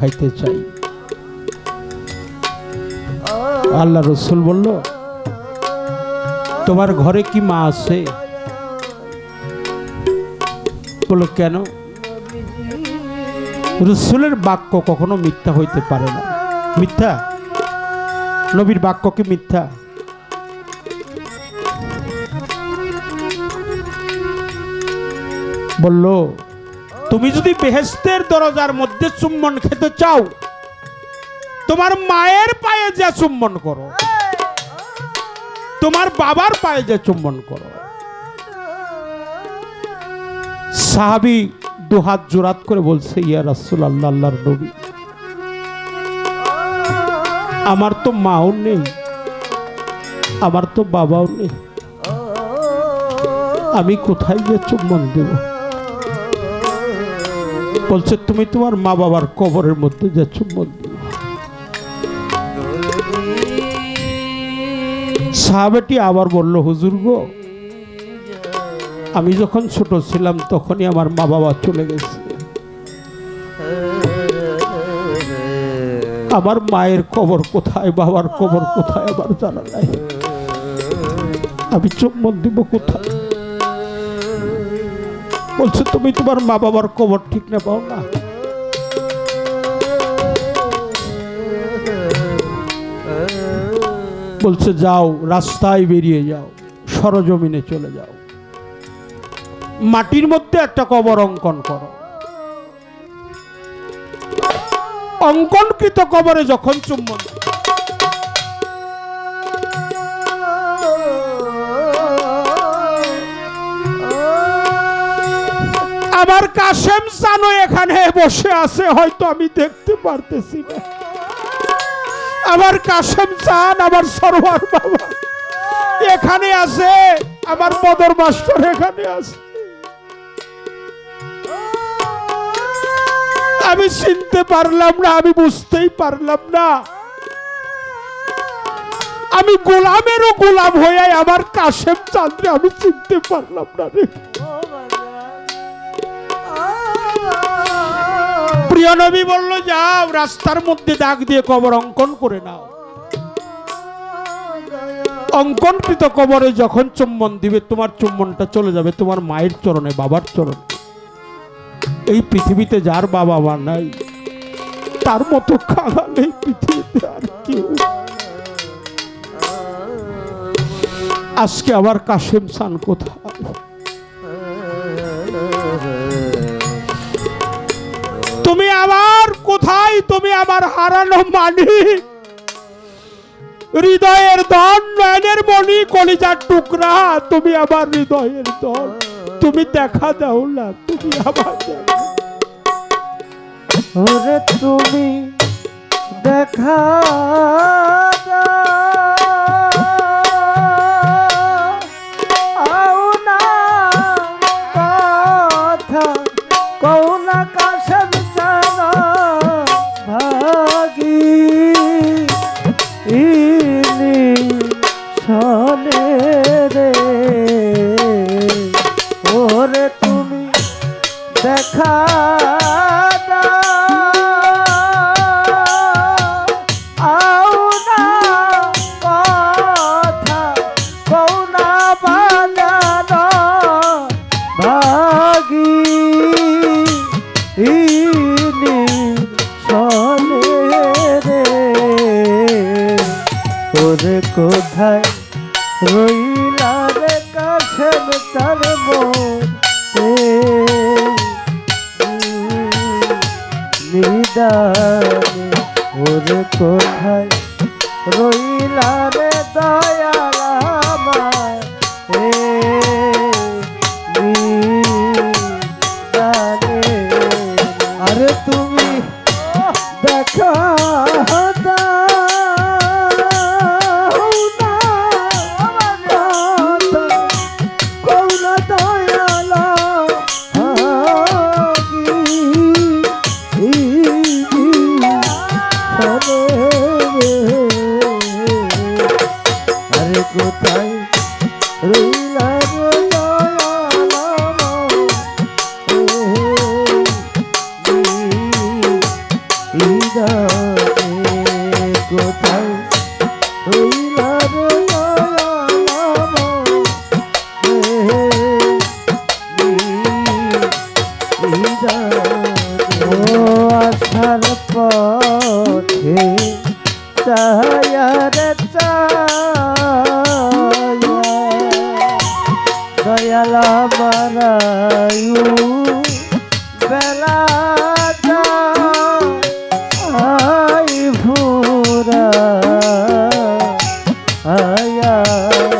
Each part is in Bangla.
খাইতে চাই। আল্লাহ রসুল বলল, তোমার ঘরে কি মা আছে? বলল, কেন? রসুলের বাক্য কখনো মিথ্যা হইতে পারে না। মিথ্যা? নবীর বাক্য কি মিথ্যা? বলল তুমি যদি বেহেস্তের দরজার মধ্যে চুম্বন খেতে চাও, তোমার মায়ের পায়ে যা চুম্বন করো, তোমার বাবার পায়ে যা চুম্বন করো। সাহাবি দুহাত জোরাত করে বলছে, ইয়া রাসুল আল্লাহ আল্লাহর নবী, আমার তো মাও নেই, আমার তো বাবাও নেই, আমি কোথায় গিয়ে চুম্বন দেব? বলছে, তুমি তোমার মা বাবার কবরের মধ্যে যা চুম্বন সাহাবেটি আবার বলল, হুজুর গো, আমি যখন ছোট ছিলাম তখনই আমার মা বাবা চলে গেছে। আমার মায়ের কবর কোথায়, বাবার কবর কোথায়, আমার জানা নাই। আমি চুম্বন দিব কোথায়? বলছে, তুমি তোমার মা বাবার কবর ঠিক না পাও না? বলছে, যাও, রাস্তায় বেরিয়ে যাও, সরজমিনে চলে যাও। মাটির মধ্যে একটা কবর অঙ্কন করো। অঙ্কনকৃত কবরে যখন চুম্বন আমার কাশেম সানো এখানে বসে আছে, হয়তো আমি দেখতে পারতেছি না। আমার কাশেম চান আমার সরোয়ার বাবা। এখানে আছে, আমার মদর মাস্টার এখানে আছে। আমি চিনতে পারলাম না, আমি বুঝতেই পারলাম না। আমি গোলামেরও গোলাম হয়ে আমার কাশেম চাঁদরে আমি চিনতে পারলাম না রে। প্রিয় নবী বলল, যাও, রাস্তার মধ্যে দাগ দিয়ে কবর অঙ্কন করে নাও। অঙ্কনকৃত কবরে যখন চুম্বন দিবে, তোমার চুম্বনটা চলে যাবে, তোমার মায়ের চরণে, বাবার চরণে। এই পৃথিবীতে যার বাবা মা নাই, তার মতো খাগাল পৃথিবীতে আর কেউ। আজকে আবার কাশেম সান কোথায়? তুমি আমার হারানো মানি। হৃদয়ের ধন নয়নের মণি, কলিজার টুকরা, তুমি আমার হৃদয়ের ধন। তুমি দেখা দাও না, তুমি আমার তুমি দেখা নিদানে ওর কোথায় রইলা রে দয়াল? আয়া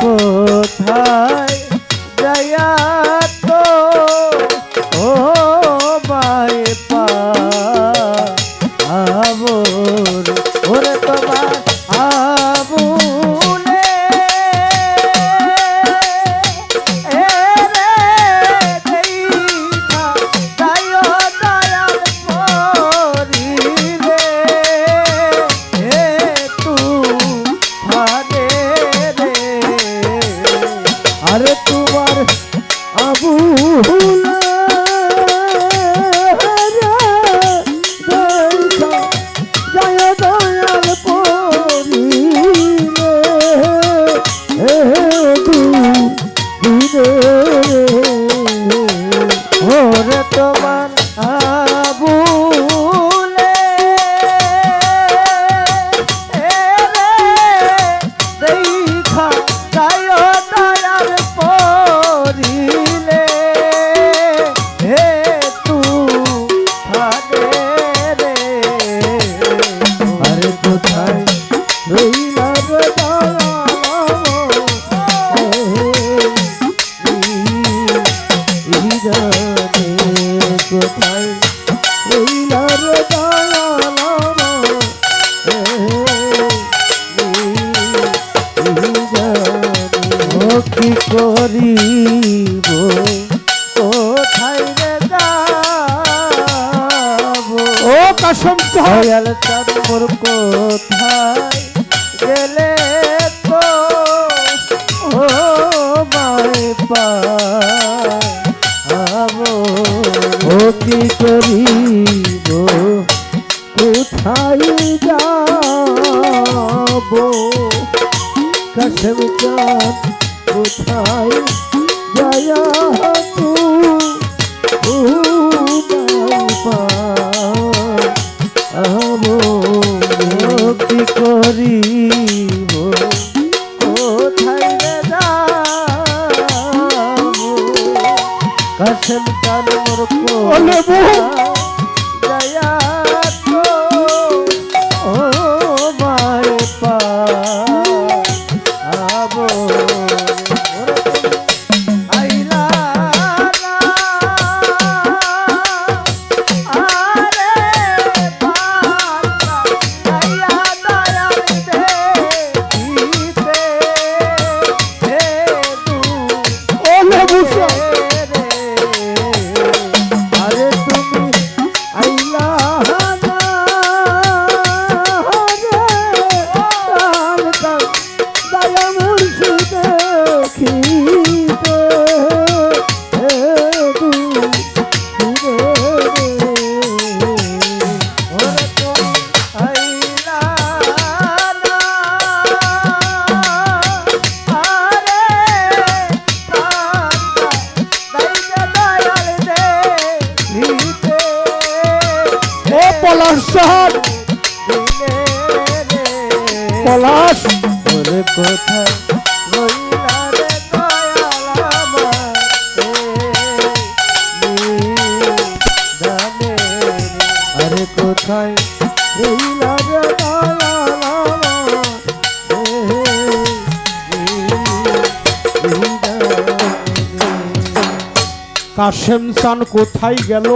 কোথায় দয়া কাশেম চান কোথায় গেল?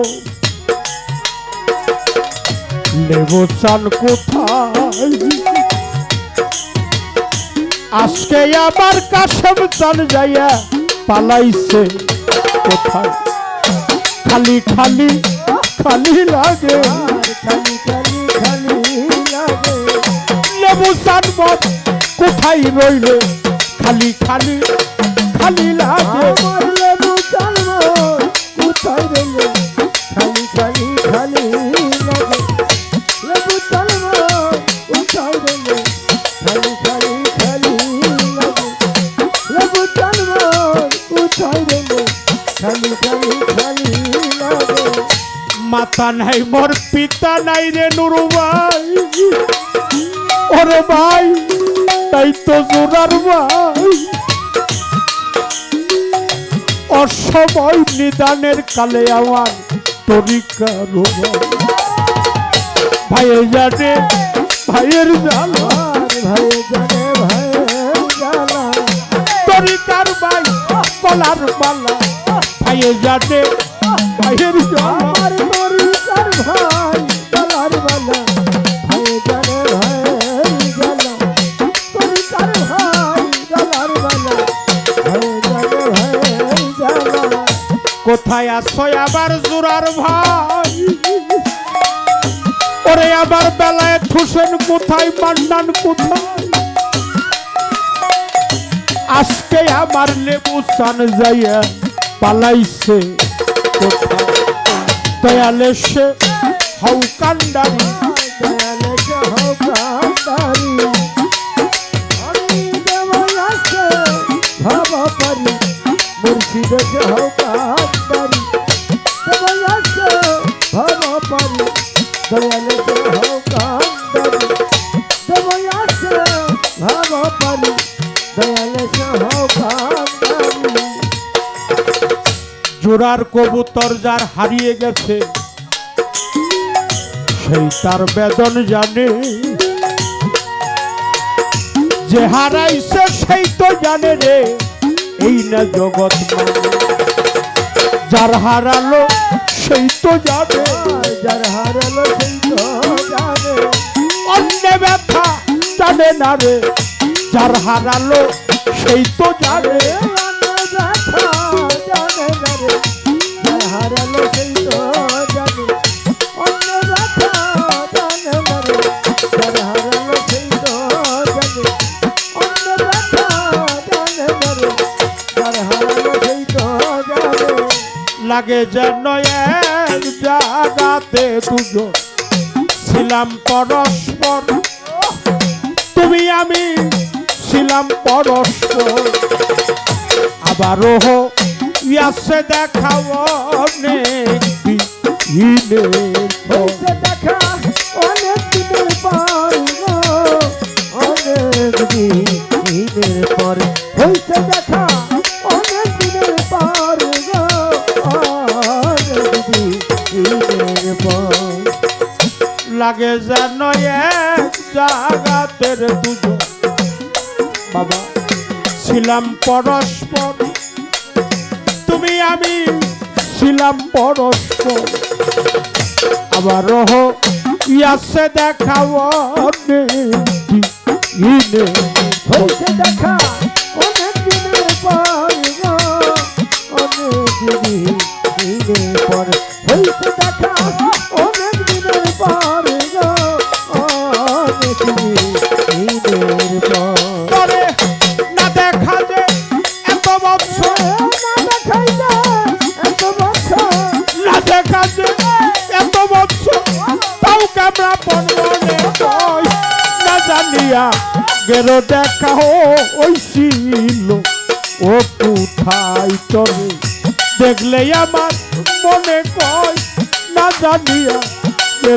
লেবু কোথায়? আজকে আবার কাশেম চান যাইয়া পালাইছে কোথায়? খালি খালি খালি লাগে। খালি খালি খালি লাগে লেবু কোথায় রইলে? খালি খালি খালি মাথা নাই, মোর পিতা নাই রে নুরু ভাই ওরে ভাই, তাই তো জোরার ভাই। অসময় নিদানের কালে আমার তরিকার ভাইয়ের জানে, ভাইয়ের জানো আর ভাই জানে ভাই জানা তরিকার ভাই, কলার মালা ভাইয়ের জানে, ভাইয়ের জানো কোথায় আবার জোরার ভাই। ওরে আবার বেলায় ঠুসেন কোথায় মান্ডান কোথায়? আজকে আমার লেবু চান যাইয়া পালাইছে দয়ালে সে হাউ কান্ডারি। দয়ালে সহ কান্দারি আমি দেবই আসছে ভাব পারি মুর্শিদ সহ জোড়ার কবুতর যার হারিয়ে গেছে, সেই তার বেদন জানে। যে হারাইছে সেই তো জানে রে, এই না জগৎ। যার হারালো সেই তো জানে, যার হারালো সেই তো জানে। অন্য ব্যথা জানে না রে, যার হারালো সেই তো জানে। লাগে যেন এক জাগাতে দুজন ছিলাম পরস্পর। তুমি আমি ছিলাম পরস্পর। আবারও ইয়াসে দেখাও অনেক দিনের পর। দেখা অনেক দিনের পর অনেক দিনের পর হয়েছে দেখা অনেক দিনের পর অনেক দিনের পর লাগে যেন এক জাগাতের দুজন বাবা, ছিলাম পরস্পর আমি ছিলাম পরস্প আবার ইয়াসে দেখাও দেখা।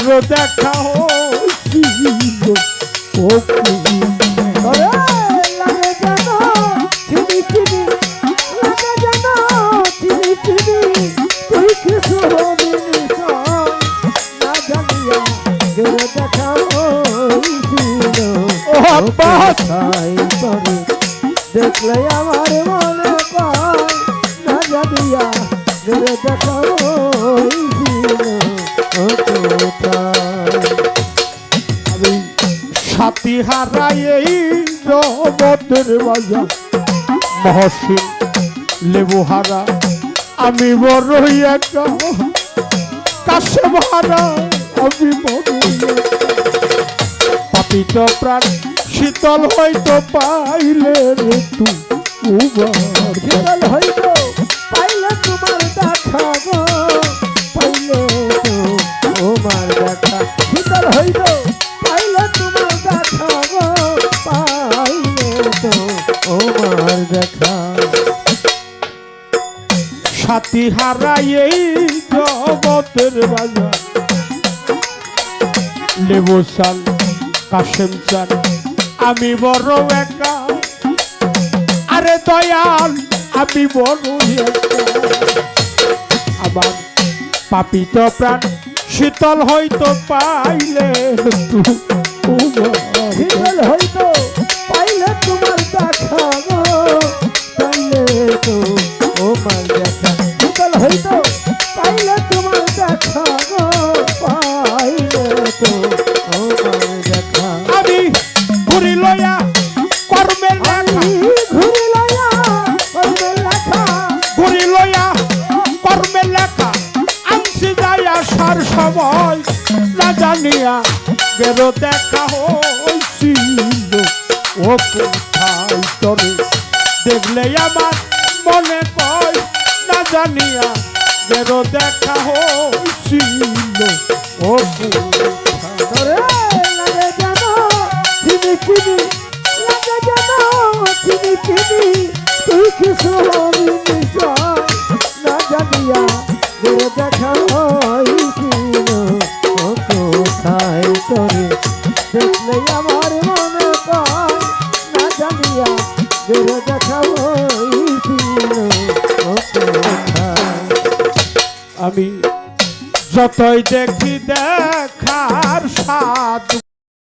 গেরো দেখা হইছিল ও মহসিন লেবু হারা, আমি বড়ই একা। কাশে হারা আমি একা। পাপিত প্রাণ শীতল হইতো পাইলে রে তু উবার। শীতল হইল পাইলে তোমার দেখা পাইলে তোমার দেখা। শীতল হইল আমি বড় একা। আরে দয়াল, আমি বড় আমার পাপিত প্রাণ শীতল হইতো পাইলে শীতল হইল কোথায় তরে দেখলে আমার মনে কয় না জানিয়া বেরো দেখা হইছিল। ও তোরে লাগে জানো চিনি চিনি লাগে জানো চিনি চিনি তুই কিছু হবি নিশ্চয় যতই দেখি স্বাদ